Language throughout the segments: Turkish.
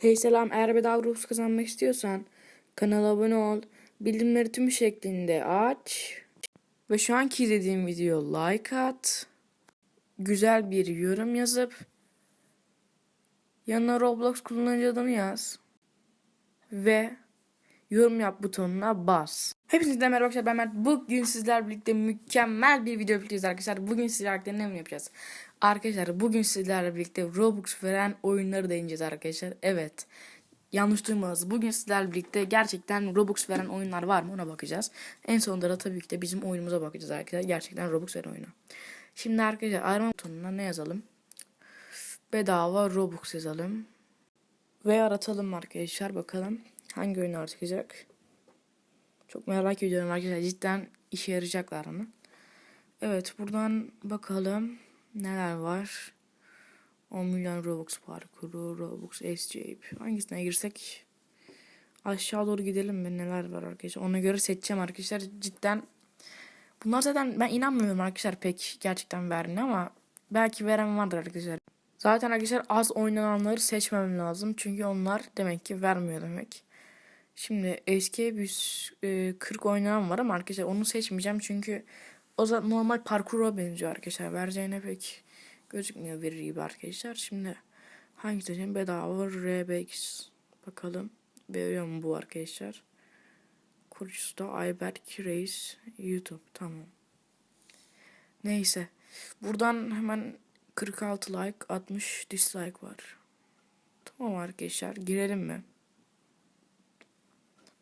Hey selam eğer bedava Robux kazanmak istiyorsan kanala abone ol. Bildirimleri tüm şeklinde aç. Ve şu anki izlediğim video like at. Güzel bir yorum yazıp yanına Roblox kullanıcı adını yaz. Ve yorum yap butonuna bas. Hepinize merhaba arkadaşlar ben Mert. Bugün sizlerle birlikte mükemmel bir video birlikteyiz arkadaşlar. Bugün sizlerle birlikte ne yapacağız? Arkadaşlar bugün sizlerle birlikte Robux veren oyunları deneyeceğiz arkadaşlar. Evet. Yanlış duymadınız. Bugün sizlerle birlikte gerçekten Robux veren oyunlar var mı ona bakacağız. En sonunda da tabii ki de bizim oyunumuza bakacağız arkadaşlar. Gerçekten Robux veren oyunu. Şimdi arkadaşlar arama butonuna ne yazalım? Bedava Robux yazalım. Ve aratalım arkadaşlar bakalım hangi oyunlar çıkacak. Çok merak ediyorum arkadaşlar. Cidden işe yarayacaklar mı? Evet buradan bakalım neler var. 10 milyon Robux parkuru, Robux escape. Hangisine girsek aşağı doğru gidelim mi? Neler var arkadaşlar? Ona göre seçeceğim arkadaşlar. Cidden bunlar zaten ben inanmıyorum arkadaşlar pek gerçekten verdiğine ama belki veren vardır arkadaşlar. Zaten arkadaşlar az oynananları seçmemem lazım. Çünkü onlar demek ki vermiyor demek. Şimdi eski 140 oynanan var ama arkadaşlar onu seçmeyeceğim çünkü o zaman normal parkura benziyor arkadaşlar. Vereceğine pek gözükmüyor verir gibi arkadaşlar. Şimdi hangi seçeneğim bedava RBX bakalım. Veriyor mu bu arkadaşlar? Kurucusu da Ayberk Reis YouTube tamam. Neyse. Buradan hemen 46 like 60 dislike var. Tamam arkadaşlar girelim mi?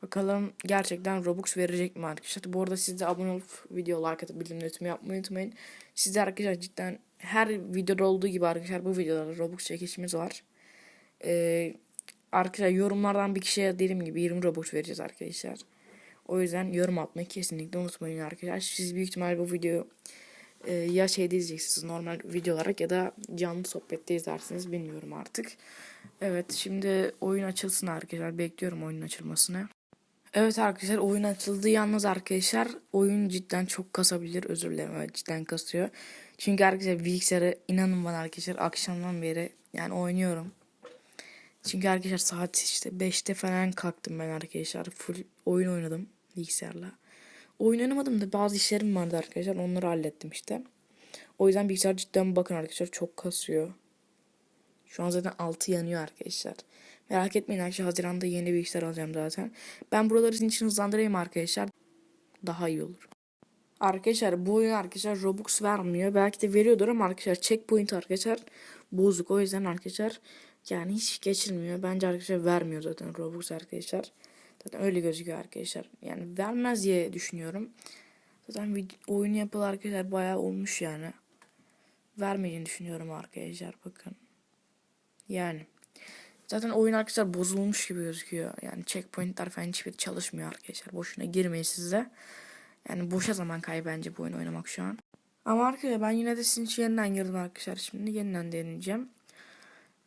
Bakalım gerçekten Robux verecek mi arkadaşlar. Bu arada siz de abone olup video like atıp bildirim yapmayı unutmayın. Sizde arkadaşlar cidden her videoda olduğu gibi arkadaşlar bu videoda Robux çekişimiz var. Ee, arkadaşlar yorumlardan bir kişiye dediğim gibi 20 Robux vereceğiz arkadaşlar. O yüzden yorum atmayı kesinlikle unutmayın arkadaşlar. Siz büyük ihtimal bu videoyu e, ya şeyde izleyeceksiniz normal video olarak ya da canlı sohbette izlersiniz bilmiyorum artık. Evet şimdi oyun açılsın arkadaşlar. Bekliyorum oyunun açılmasını. Evet arkadaşlar oyun açıldı. Yalnız arkadaşlar oyun cidden çok kasabilir. Özür dilerim evet cidden kasıyor. Çünkü arkadaşlar bilgisayarı inanın bana arkadaşlar akşamdan beri yani oynuyorum. Çünkü arkadaşlar saat işte 5'te falan kalktım ben arkadaşlar. Full oyun oynadım bilgisayarla. Oyun oynamadım da bazı işlerim vardı arkadaşlar. Onları hallettim işte. O yüzden bilgisayar cidden bakın arkadaşlar çok kasıyor. Şu an zaten altı yanıyor arkadaşlar. Merak etmeyin arkadaşlar Haziran'da yeni bilgisayar alacağım zaten. Ben buraları sizin için hızlandırayım arkadaşlar. Daha iyi olur. Arkadaşlar bu oyun arkadaşlar Robux vermiyor. Belki de veriyordur ama arkadaşlar checkpoint arkadaşlar bozuk. O yüzden arkadaşlar yani hiç geçilmiyor. Bence arkadaşlar vermiyor zaten Robux arkadaşlar. Zaten öyle gözüküyor arkadaşlar. Yani vermez diye düşünüyorum. Zaten oyunu yapılı arkadaşlar bayağı olmuş yani. Vermeyeceğini düşünüyorum arkadaşlar bakın. Yani. Zaten oyun arkadaşlar bozulmuş gibi gözüküyor. Yani checkpointler falan hiçbir çalışmıyor arkadaşlar. Boşuna girmeyin sizde. Yani boşa zaman kaybı bence bu oyunu oynamak şu an. Ama arkadaşlar ben yine de sizin için yeniden girdim arkadaşlar. Şimdi yeniden deneyeceğim.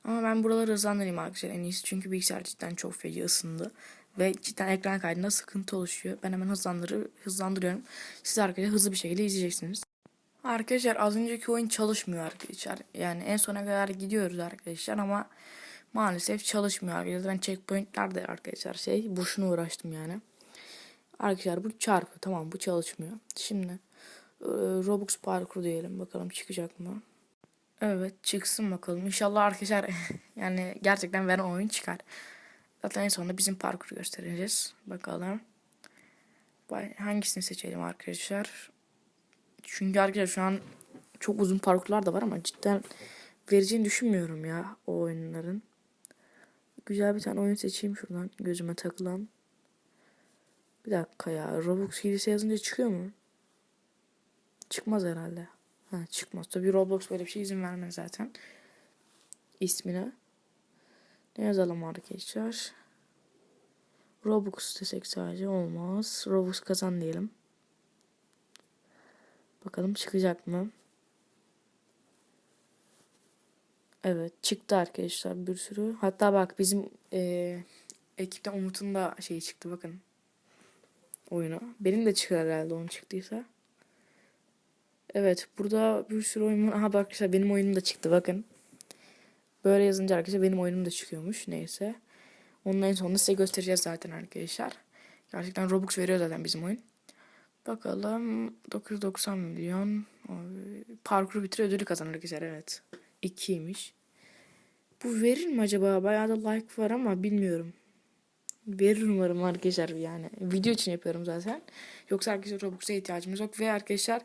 Ama ben buraları hızlandırayım arkadaşlar en iyisi. Çünkü bilgisayar cidden çok feci ısındı. Ve cidden ekran kaydında sıkıntı oluşuyor. Ben hemen hızlandırı, hızlandırıyorum. Siz arkadaşlar hızlı bir şekilde izleyeceksiniz. Arkadaşlar az önceki oyun çalışmıyor arkadaşlar. Yani en sona kadar gidiyoruz arkadaşlar ama maalesef çalışmıyor arkadaşlar. Ben checkpointlerde arkadaşlar şey boşuna uğraştım yani. Arkadaşlar bu çarpı tamam bu çalışmıyor. Şimdi e, Robux parkur diyelim bakalım çıkacak mı? Evet çıksın bakalım. İnşallah arkadaşlar yani gerçekten veren oyun çıkar. Zaten en sonunda bizim parkuru göstereceğiz. Bakalım. Hangisini seçelim arkadaşlar? Çünkü arkadaşlar şu an çok uzun parkurlar da var ama cidden vereceğini düşünmüyorum ya o oyunların. Güzel bir tane oyun seçeyim şuradan gözüme takılan. Bir dakika ya Roblox hilesi yazınca çıkıyor mu? Çıkmaz herhalde. Ha çıkmaz. Tabi Roblox böyle bir şey izin vermez zaten. İsmine. Ne yazalım arkadaşlar? Robux desek sadece olmaz. Robux kazan diyelim. Bakalım çıkacak mı? Evet çıktı arkadaşlar bir sürü. Hatta bak bizim e, ekipten Umut'un da şeyi çıktı bakın. Oyunu. Benim de çıkar herhalde onun çıktıysa. Evet burada bir sürü oyun var. Aha bak arkadaşlar benim oyunum da çıktı bakın. Böyle yazınca arkadaşlar benim oyunum da çıkıyormuş. Neyse. Onun en sonunda size göstereceğiz zaten arkadaşlar. Gerçekten Robux veriyor zaten bizim oyun. Bakalım 990 milyon. Parkuru bitir ödülü kazanır arkadaşlar evet. 2'ymiş. Bu verir mi acaba? Bayağı da like var ama bilmiyorum. Verir umarım arkadaşlar yani. Video için yapıyorum zaten. Yoksa arkadaşlar Robux'a ihtiyacımız yok. Ve arkadaşlar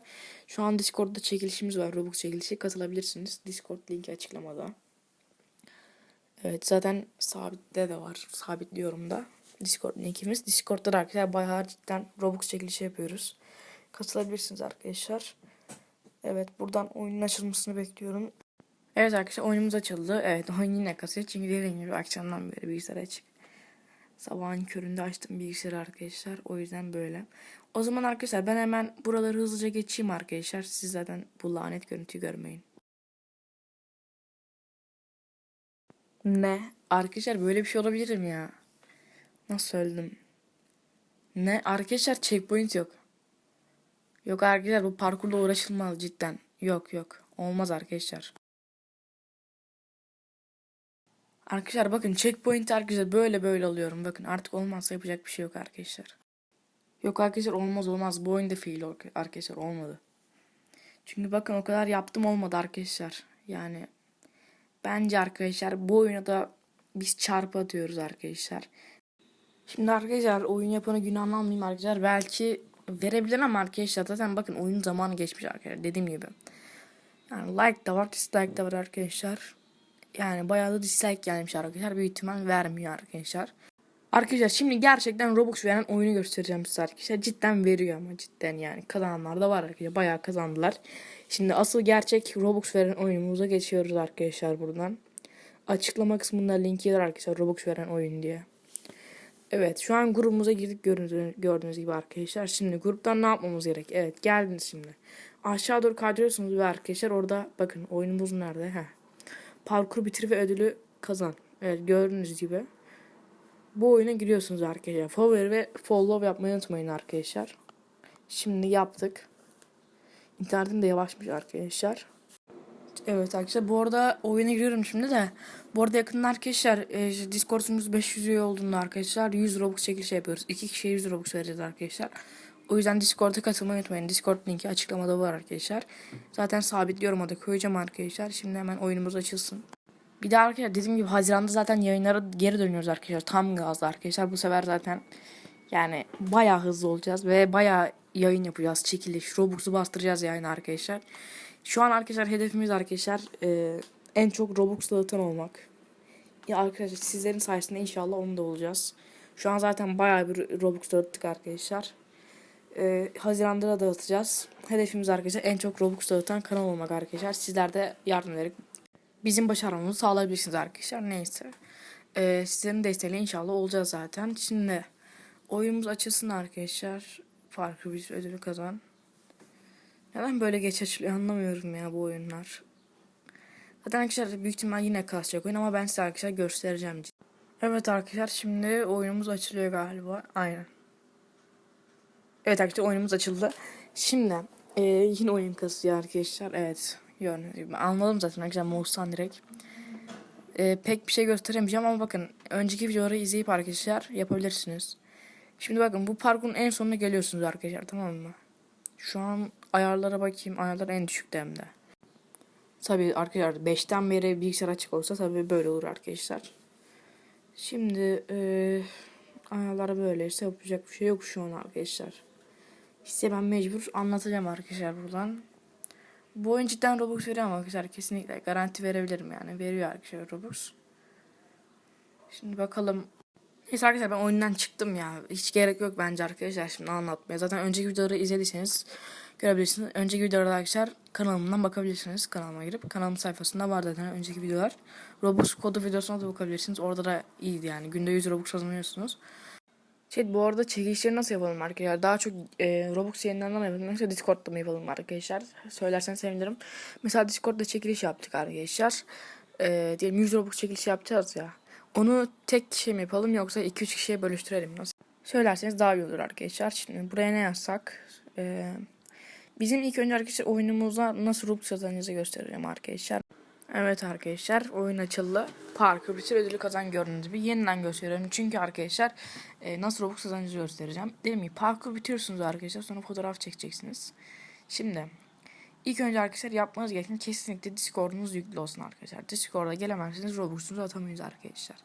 şu an Discord'da çekilişimiz var. Robux çekilişi katılabilirsiniz. Discord linki açıklamada. Evet zaten sabitte de var. Sabitliyorum da. Discord linkimiz. Discord'da da arkadaşlar bayağı cidden Robux çekilişi yapıyoruz. Katılabilirsiniz arkadaşlar. Evet buradan oyunun açılmasını bekliyorum. Evet arkadaşlar oyunumuz açıldı. Evet oyun yine kasıyor. Çünkü dediğim gibi akşamdan beri bilgisayar açık. Sabahın köründe açtım bilgisayarı arkadaşlar. O yüzden böyle. O zaman arkadaşlar ben hemen buraları hızlıca geçeyim arkadaşlar. Siz zaten bu lanet görüntüyü görmeyin. Ne? Arkadaşlar böyle bir şey olabilir mi ya? Nasıl söyledim? Ne? Arkadaşlar checkpoint yok. Yok arkadaşlar bu parkurla uğraşılmaz cidden. Yok yok. Olmaz arkadaşlar. Arkadaşlar bakın checkpoint arkadaşlar böyle böyle alıyorum. Bakın artık olmazsa yapacak bir şey yok arkadaşlar. Yok arkadaşlar olmaz olmaz. Bu oyunda fail arkadaşlar olmadı. Çünkü bakın o kadar yaptım olmadı arkadaşlar. Yani bence arkadaşlar bu oyuna da biz çarpı atıyoruz arkadaşlar. Şimdi arkadaşlar oyun yapanı günahını almayayım arkadaşlar. Belki verebilir ama arkadaşlar zaten bakın oyun zamanı geçmiş arkadaşlar dediğim gibi. Yani like da var dislike da var arkadaşlar. Yani bayağı da dislike gelmiş arkadaşlar. Büyük ihtimal vermiyor arkadaşlar. Arkadaşlar şimdi gerçekten Robux veren oyunu göstereceğim size arkadaşlar. Cidden veriyor ama cidden yani kazananlar da var arkadaşlar. Bayağı kazandılar. Şimdi asıl gerçek Robux veren oyunumuza geçiyoruz arkadaşlar buradan. Açıklama kısmında linki var arkadaşlar Robux veren oyun diye. Evet şu an grubumuza girdik gördüğünüz, gibi arkadaşlar. Şimdi gruptan ne yapmamız gerek? Evet geldiniz şimdi. Aşağı doğru kaydırıyorsunuz ve arkadaşlar orada bakın oyunumuz nerede? Heh. Parkur bitir ve ödülü kazan. Evet gördüğünüz gibi. Bu oyuna giriyorsunuz arkadaşlar. Favori ve follow yapmayı unutmayın arkadaşlar. Şimdi yaptık. İnternetim de yavaşmış arkadaşlar. Evet arkadaşlar bu arada oyuna giriyorum şimdi de. Bu arada yakında arkadaşlar e, Discord'umuz 500 üye olduğunda arkadaşlar 100 Robux çekilişi yapıyoruz. 2 kişiye 100 Robux vereceğiz arkadaşlar. O yüzden Discord'a katılmayı unutmayın. Discord linki açıklamada var arkadaşlar. Zaten sabitliyorum orada koyacağım arkadaşlar. Şimdi hemen oyunumuz açılsın. Bir de arkadaşlar dediğim gibi Haziran'da zaten yayınlara geri dönüyoruz arkadaşlar. Tam gazla arkadaşlar. Bu sefer zaten yani bayağı hızlı olacağız ve bayağı yayın yapacağız. Çekiliş, Robux'u bastıracağız yani arkadaşlar. Şu an arkadaşlar hedefimiz arkadaşlar e, en çok Robux dağıtan olmak. Ya arkadaşlar sizlerin sayesinde inşallah onu da olacağız. Şu an zaten bayağı bir Robux dağıttık arkadaşlar. E, Haziran'da da dağıtacağız. Hedefimiz arkadaşlar en çok Robux dağıtan kanal olmak arkadaşlar. Sizler de yardım ederek bizim başarmamızı sağlayabilirsiniz arkadaşlar. Neyse. E, sizlerin desteğiyle inşallah olacağız zaten. Şimdi oyunumuz açılsın arkadaşlar. Farklı bir ödülü kazan. Neden böyle geç açılıyor anlamıyorum ya bu oyunlar. Zaten arkadaşlar büyük ihtimal yine kasacak oyun ama ben size arkadaşlar göstereceğim. Evet arkadaşlar şimdi oyunumuz açılıyor galiba. Aynen. Evet arkadaşlar oyunumuz açıldı. Şimdi e, yine oyun kasıyor arkadaşlar. Evet. Gördüğünüz gibi. Anladım zaten arkadaşlar mouse'tan direkt. E, pek bir şey gösteremeyeceğim ama bakın önceki videoları izleyip arkadaşlar yapabilirsiniz. Şimdi bakın bu parkurun en sonuna geliyorsunuz arkadaşlar tamam mı? Şu an ayarlara bakayım. Ayarlar en düşükte hem de. Tabii arkadaşlar 5'ten beri bilgisayar açık olsa tabii böyle olur arkadaşlar. Şimdi e, ayarlar böyleyse yapacak bir şey yok şu an arkadaşlar. İşte ben mecbur anlatacağım arkadaşlar buradan. Bu oyun cidden Robux veriyor ama arkadaşlar kesinlikle garanti verebilirim yani. Veriyor arkadaşlar Robux. Şimdi bakalım Neyse arkadaşlar ben oyundan çıktım ya. Hiç gerek yok bence arkadaşlar şimdi anlatmaya. Zaten önceki videoları izlediyseniz görebilirsiniz. Önceki videolarda arkadaşlar kanalımdan bakabilirsiniz. Kanalıma girip kanalım sayfasında var zaten önceki videolar. Robux kodu videosuna da bakabilirsiniz. Orada da iyiydi yani. Günde 100 Robux kazanıyorsunuz. Şey bu arada çekilişleri nasıl yapalım arkadaşlar? Daha çok e, Robux yayınlarından mı yapalım yoksa Discord'da mı yapalım arkadaşlar? Söylerseniz sevinirim. Mesela Discord'da çekiliş yaptık arkadaşlar. E, diyelim 100 Robux çekilişi yapacağız ya. Onu tek kişi mi yapalım yoksa 2-3 kişiye bölüştürelim nasıl? Söylerseniz daha iyi olur arkadaşlar. Şimdi buraya ne yazsak? Ee, bizim ilk önce arkadaşlar oyunumuza nasıl Robux kazanacağızı göstereceğim arkadaşlar. Evet arkadaşlar oyun açıldı. Parkur bitir ödülü kazan gördüğünüz gibi yeniden gösteriyorum. Çünkü arkadaşlar e, nasıl Robux kazanacağını göstereceğim. Değil mi? Parkur bitiriyorsunuz arkadaşlar sonra fotoğraf çekeceksiniz. Şimdi ilk önce arkadaşlar yapmanız gereken kesinlikle Discord'unuz yüklü olsun arkadaşlar. Discord'a gelemezseniz Robux'unuzu atamayız arkadaşlar.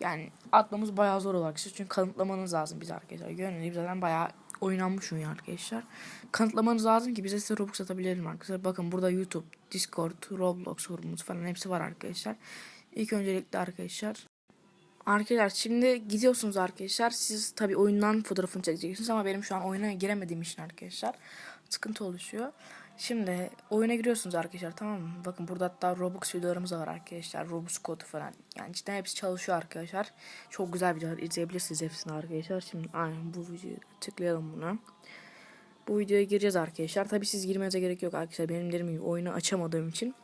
Yani atmamız bayağı zor olur arkadaşlar. Çünkü kanıtlamanız lazım biz arkadaşlar. Gördüğünüz gibi zaten bayağı oynanmış oyun arkadaşlar. Kanıtlamanız lazım ki bize size Robux atabilelim arkadaşlar. Bakın burada YouTube, Discord, Roblox forumumuz falan hepsi var arkadaşlar. İlk öncelikle arkadaşlar Arkadaşlar şimdi gidiyorsunuz arkadaşlar. Siz tabi oyundan fotoğrafını çekeceksiniz ama benim şu an oyuna giremediğim için arkadaşlar sıkıntı oluşuyor. Şimdi oyuna giriyorsunuz arkadaşlar tamam mı? Bakın burada hatta Robux videolarımız var arkadaşlar. Robux kodu falan. Yani cidden hepsi çalışıyor arkadaşlar. Çok güzel videolar izleyebilirsiniz hepsini arkadaşlar. Şimdi aynen bu videoyu tıklayalım buna. Bu videoya gireceğiz arkadaşlar. Tabi siz girmenize gerek yok arkadaşlar. Benim dediğim gibi oyunu açamadığım için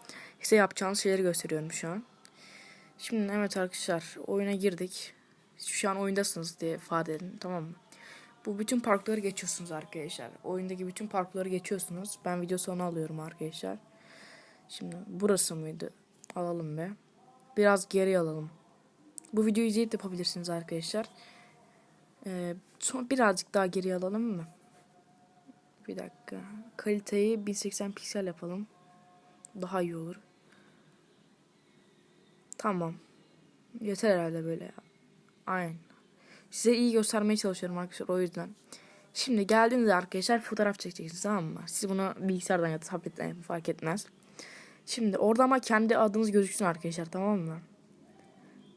size yapacağınız şeyleri gösteriyorum şu an. Şimdi evet arkadaşlar oyuna girdik. Şu an oyundasınız diye ifade edin tamam mı? Bu bütün parkları geçiyorsunuz arkadaşlar. Oyundaki bütün parkları geçiyorsunuz. Ben video sonu alıyorum arkadaşlar. Şimdi burası mıydı? Alalım be. Biraz geri alalım. Bu videoyu izleyip yapabilirsiniz arkadaşlar. Ee, son birazcık daha geri alalım mı? Bir dakika. Kaliteyi 1080 piksel yapalım. Daha iyi olur. Tamam. Yeter herhalde böyle. Aynen. Size iyi göstermeye çalışıyorum arkadaşlar o yüzden. Şimdi geldiğinizde arkadaşlar fotoğraf çekeceksiniz tamam mı? Siz bunu bilgisayardan ya da tabletten fark etmez. Şimdi orada ama kendi adınız gözüksün arkadaşlar tamam mı?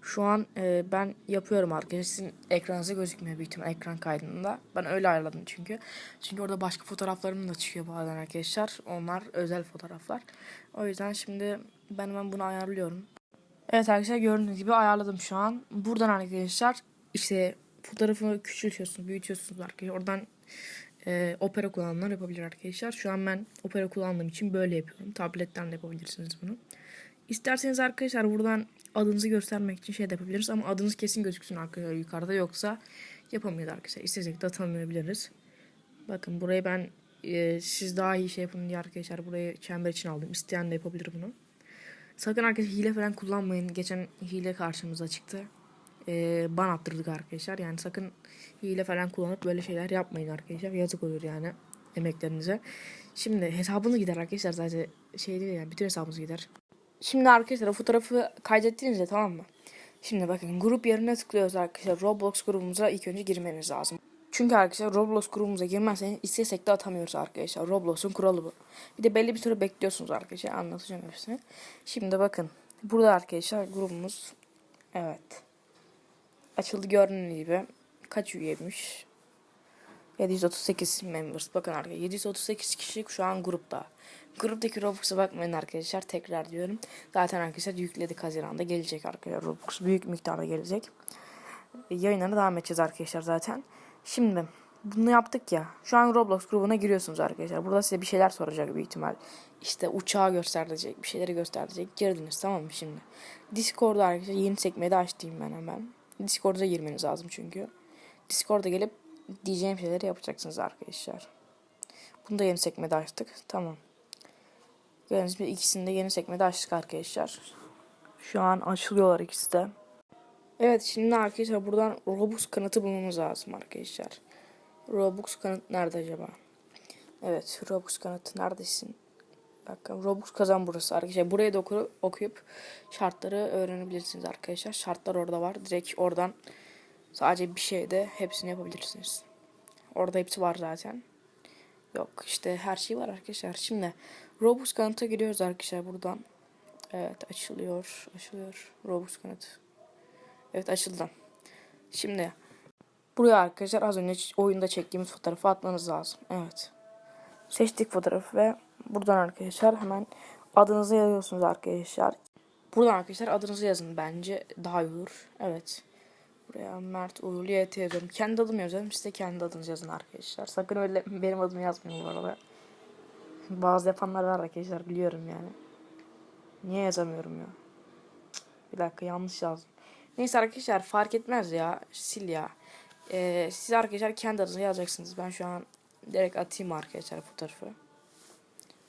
Şu an e, ben yapıyorum arkadaşlar. Sizin ekranınıza gözükmüyor büyük ihtimal ekran kaydında. Ben öyle ayarladım çünkü. Çünkü orada başka fotoğraflarım da çıkıyor bazen arkadaşlar. Onlar özel fotoğraflar. O yüzden şimdi ben hemen bunu ayarlıyorum. Evet arkadaşlar gördüğünüz gibi ayarladım şu an. Buradan arkadaşlar işte fotoğrafı küçültüyorsunuz, büyütüyorsunuz arkadaşlar. Oradan e, opera kullananlar yapabilir arkadaşlar. Şu an ben opera kullandığım için böyle yapıyorum. Tabletten de yapabilirsiniz bunu. İsterseniz arkadaşlar buradan adınızı göstermek için şey de yapabiliriz. Ama adınız kesin gözüksün arkadaşlar yukarıda. Yoksa yapamayız arkadaşlar. İstesek de atamayabiliriz. Bakın burayı ben e, siz daha iyi şey yapın diye arkadaşlar burayı çember için aldım. İsteyen de yapabilir bunu. Sakın arkadaşlar hile falan kullanmayın. Geçen hile karşımıza çıktı. Ee, ban attırdık arkadaşlar. Yani sakın hile falan kullanıp böyle şeyler yapmayın arkadaşlar. Yazık olur yani emeklerinize. Şimdi hesabınız gider arkadaşlar zaten şey değil yani bütün hesabınız gider. Şimdi arkadaşlar fotoğrafı kaydettiğinizde tamam mı? Şimdi bakın grup yerine tıklıyoruz arkadaşlar. Roblox grubumuza ilk önce girmeniz lazım. Çünkü arkadaşlar Roblox grubumuza girmezseniz istesek de atamıyoruz arkadaşlar. Roblox'un kuralı bu. Bir de belli bir süre bekliyorsunuz arkadaşlar. Anlatacağım hepsini. Şimdi bakın. Burada arkadaşlar grubumuz. Evet. Açıldı gördüğünüz gibi. Kaç üyeymiş? 738 members. Bakın arkadaşlar 738 kişi şu an grupta. Gruptaki Robux'a bakmayın arkadaşlar. Tekrar diyorum. Zaten arkadaşlar yükledik Haziran'da. Gelecek arkadaşlar Robux. Büyük miktarda gelecek. Yayınlarına devam edeceğiz arkadaşlar zaten. Şimdi bunu yaptık ya. Şu an Roblox grubuna giriyorsunuz arkadaşlar. Burada size bir şeyler soracak büyük ihtimal. İşte uçağı gösterecek, bir şeyleri gösterecek. Girdiniz tamam mı şimdi? Discord'da arkadaşlar yeni sekmeyi de açtım ben hemen. Discord'a girmeniz lazım çünkü. Discord'a gelip diyeceğim şeyleri yapacaksınız arkadaşlar. Bunu da yeni sekmede açtık. Tamam. Gördüğünüz gibi ikisini de yeni sekmede açtık arkadaşlar. Şu an açılıyorlar ikisi de. Evet şimdi arkadaşlar buradan Robux kanıtı bulmamız lazım arkadaşlar. Robux kanıt nerede acaba? Evet Robux kanıtı neredesin? Bakın Robux kazan burası arkadaşlar. Buraya da oku, okuyup şartları öğrenebilirsiniz arkadaşlar. Şartlar orada var. Direkt oradan sadece bir şeyde hepsini yapabilirsiniz. Orada hepsi var zaten. Yok işte her şey var arkadaşlar. Şimdi Robux kanıta giriyoruz arkadaşlar buradan. Evet açılıyor. Açılıyor. Robux kanıtı. Evet açıldı. Şimdi buraya arkadaşlar az önce oyunda çektiğimiz fotoğrafı atmanız lazım. Evet. Seçtik fotoğrafı ve buradan arkadaşlar hemen adınızı yazıyorsunuz arkadaşlar. Buradan arkadaşlar adınızı yazın bence daha iyi olur. Evet. Buraya Mert Uğurlu YT yazıyorum. Kendi adımı yazıyorum. Siz de kendi adınızı yazın arkadaşlar. Sakın öyle benim adımı yazmayın bu arada. Bazı yapanlar var arkadaşlar biliyorum yani. Niye yazamıyorum ya? Bir dakika yanlış yazdım. Neyse arkadaşlar fark etmez ya. Sil ya. Ee, siz arkadaşlar kendi adınızı yazacaksınız. Ben şu an direkt atayım arkadaşlar fotoğrafı.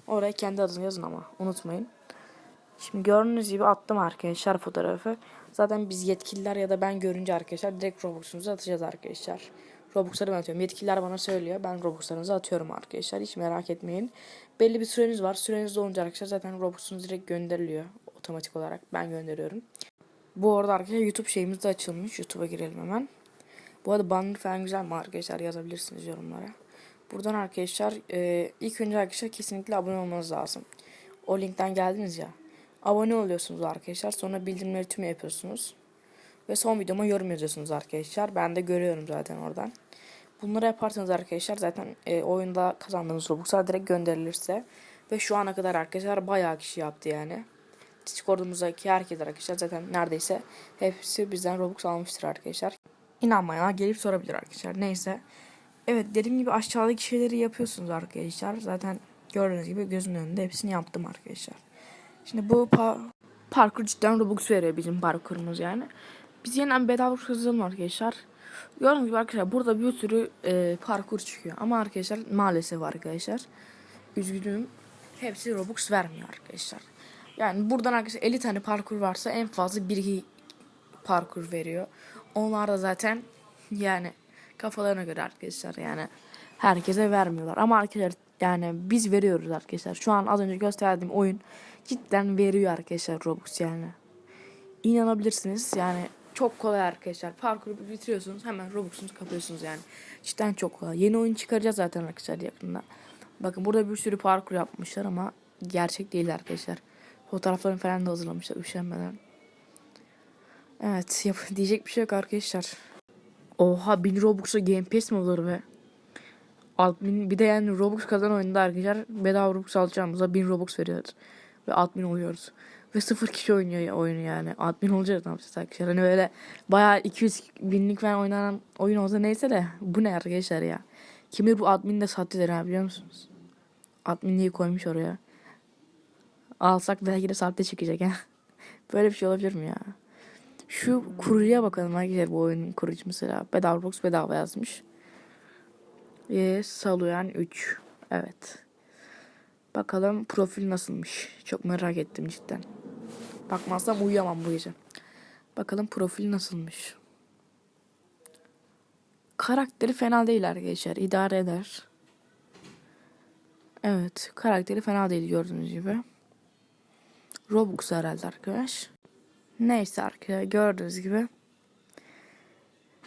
Oraya kendi adınızı yazın ama unutmayın. Şimdi gördüğünüz gibi attım arkadaşlar fotoğrafı. Zaten biz yetkililer ya da ben görünce arkadaşlar direkt Robux'unuzu atacağız arkadaşlar. Robux'ları ben atıyorum. Yetkililer bana söylüyor. Ben Robux'larınızı atıyorum arkadaşlar. Hiç merak etmeyin. Belli bir süreniz var. Süreniz dolunca arkadaşlar zaten Robux'unuz direkt gönderiliyor. Otomatik olarak ben gönderiyorum. Bu arada arkadaşlar YouTube şeyimiz de açılmış. YouTube'a girelim hemen. Bu arada banner falan güzel mi arkadaşlar yazabilirsiniz yorumlara. Buradan arkadaşlar e, ilk önce arkadaşlar kesinlikle abone olmanız lazım. O linkten geldiniz ya. Abone oluyorsunuz arkadaşlar. Sonra bildirimleri tüm yapıyorsunuz. Ve son videoma yorum yazıyorsunuz arkadaşlar. Ben de görüyorum zaten oradan. Bunları yaparsanız arkadaşlar zaten e, oyunda kazandığınız Robux'lar direkt gönderilirse. Ve şu ana kadar arkadaşlar bayağı kişi yaptı yani. Discord'umuzdaki herkes arkadaşlar zaten neredeyse hepsi bizden Robux almıştır arkadaşlar. İnanmayanlar gelip sorabilir arkadaşlar. Neyse. Evet dediğim gibi aşağıdaki şeyleri yapıyorsunuz arkadaşlar. Zaten gördüğünüz gibi gözümün önünde hepsini yaptım arkadaşlar. Şimdi bu pa- parkur cidden Robux veriyor bizim parkurumuz yani. Biz yeniden bedava kazanalım arkadaşlar. Gördüğünüz gibi arkadaşlar burada bir sürü e, parkur çıkıyor. Ama arkadaşlar maalesef arkadaşlar. Üzgünüm. Hepsi Robux vermiyor arkadaşlar. Yani buradan arkadaşlar 50 tane parkur varsa en fazla 1 parkur veriyor. Onlar da zaten yani kafalarına göre arkadaşlar yani herkese vermiyorlar. Ama arkadaşlar yani biz veriyoruz arkadaşlar. Şu an az önce gösterdiğim oyun cidden veriyor arkadaşlar Robux yani. İnanabilirsiniz yani çok kolay arkadaşlar. Parkuru bitiriyorsunuz hemen Robux'unuzu kapıyorsunuz yani. Cidden çok kolay. Yeni oyun çıkaracağız zaten arkadaşlar yakında. Bakın burada bir sürü parkur yapmışlar ama gerçek değil arkadaşlar. Fotoğraflarını falan da hazırlamışlar üşenmeden. Evet yap diyecek bir şey yok arkadaşlar. Oha 1000 Robux'a Game Pass mi olur be? 6000 bir de yani Robux kazan oyunda arkadaşlar bedava Robux alacağımıza 1000 Robux veriyoruz. Ve 6000 oluyoruz. Ve sıfır kişi oynuyor oyunu yani. 6000 olacak ne yapacağız arkadaşlar. Hani böyle bayağı 200 binlik falan oynanan oyun olsa neyse de bu ne arkadaşlar ya. Kim bu admin de sahtedir ha biliyor musunuz? Admin diye koymuş oraya. Alsak belki de sahte çıkacak ha. Böyle bir şey olabilir mi ya? Şu kurucuya bakalım arkadaşlar bu oyunun kurucu mesela. Bedava box bedava yazmış. Ve Saluyan 3. Evet. Bakalım profil nasılmış. Çok merak ettim cidden. Bakmazsam uyuyamam bu gece. Bakalım profil nasılmış. Karakteri fena değil arkadaşlar. İdare eder. Evet. Karakteri fena değil gördüğünüz gibi. Robux herhalde arkadaş. Neyse arkadaşlar gördüğünüz gibi.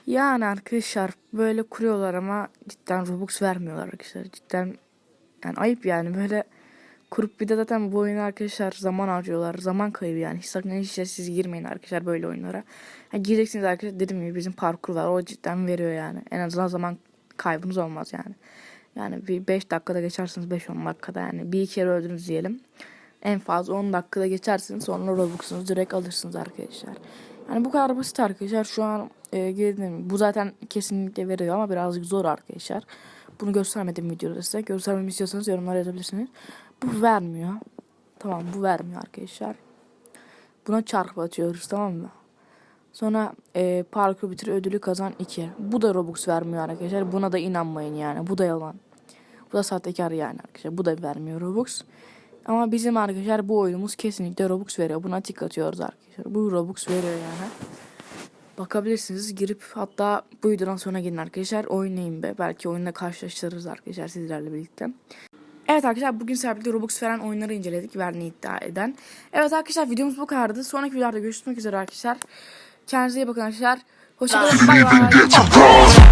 Yani arkadaşlar böyle kuruyorlar ama cidden Robux vermiyorlar arkadaşlar. Cidden yani ayıp yani böyle kurup bir de zaten bu oyuna arkadaşlar zaman harcıyorlar. Zaman kaybı yani. Hiç sakın hiç siz girmeyin arkadaşlar böyle oyunlara. Yani gireceksiniz arkadaşlar dediğim gibi bizim parkur var. O cidden veriyor yani. En azından zaman kaybınız olmaz yani. Yani bir 5 dakikada geçersiniz 5-10 dakikada yani. Bir iki kere öldünüz diyelim. En fazla 10 dakikada geçersiniz sonra Robux'unuzu direkt alırsınız arkadaşlar. Yani bu kadar basit arkadaşlar. Şu an e, girdim. Bu zaten kesinlikle veriyor ama birazcık zor arkadaşlar. Bunu göstermedim videoda size. Göstermemi istiyorsanız yorumlara yazabilirsiniz. Bu vermiyor. Tamam bu vermiyor arkadaşlar. Buna çarpı atıyoruz tamam mı? Sonra e, parkur bitir ödülü kazan 2. Bu da Robux vermiyor arkadaşlar. Buna da inanmayın yani. Bu da yalan. Bu da sahtekar yani arkadaşlar. Bu da vermiyor Robux. Ama bizim arkadaşlar bu oyunumuz kesinlikle Robux veriyor. Buna tik atıyoruz arkadaşlar. Bu Robux veriyor yani. Bakabilirsiniz. Girip hatta bu videodan sonra gelin arkadaşlar. Oynayın be. Belki oyunda karşılaştırırız arkadaşlar sizlerle birlikte. Evet arkadaşlar bugün sizlerle Robux veren oyunları inceledik. Verdiğini iddia eden. Evet arkadaşlar videomuz bu kadardı. Sonraki videolarda görüşmek üzere arkadaşlar. Kendinize iyi bakın arkadaşlar. Hoşçakalın. Bay bay.